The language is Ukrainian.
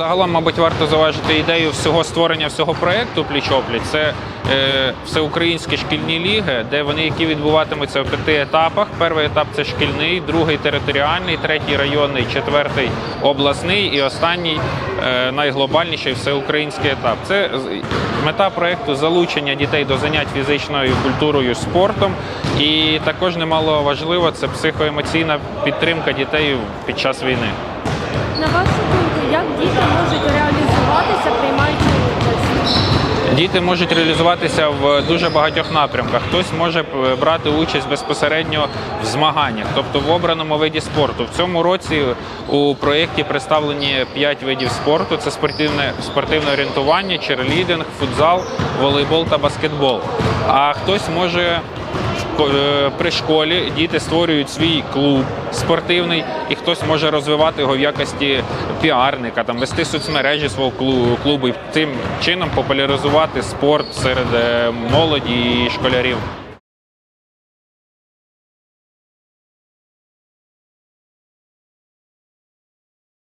Загалом, мабуть, варто зауважити ідею всього створення всього проєкту пліч-опліч. Це е, всеукраїнські шкільні ліги, де вони які відбуватимуться в п'яти етапах. Перший етап це шкільний, другий територіальний, третій районний, четвертий обласний і останній е, найглобальніший всеукраїнський етап. Це мета проєкту залучення дітей до занять фізичною культурою, спортом. І також немало важливо це психоемоційна підтримка дітей під час війни. На вашу думку, як діти Діти можуть реалізуватися в дуже багатьох напрямках. Хтось може е, брати участь безпосередньо в змаганнях, тобто в обраному виді спорту. В цьому році у проєкті представлені 5 видів спорту: це спортивне спортивне орієнтування, черлідинг, футзал, волейбол та баскетбол. А хтось може при школі діти створюють свій клуб спортивний, і хтось може розвивати його в якості піарника, там вести соцмережі свого клу- клубу і тим чином популяризувати спорт серед е, молоді і школярів.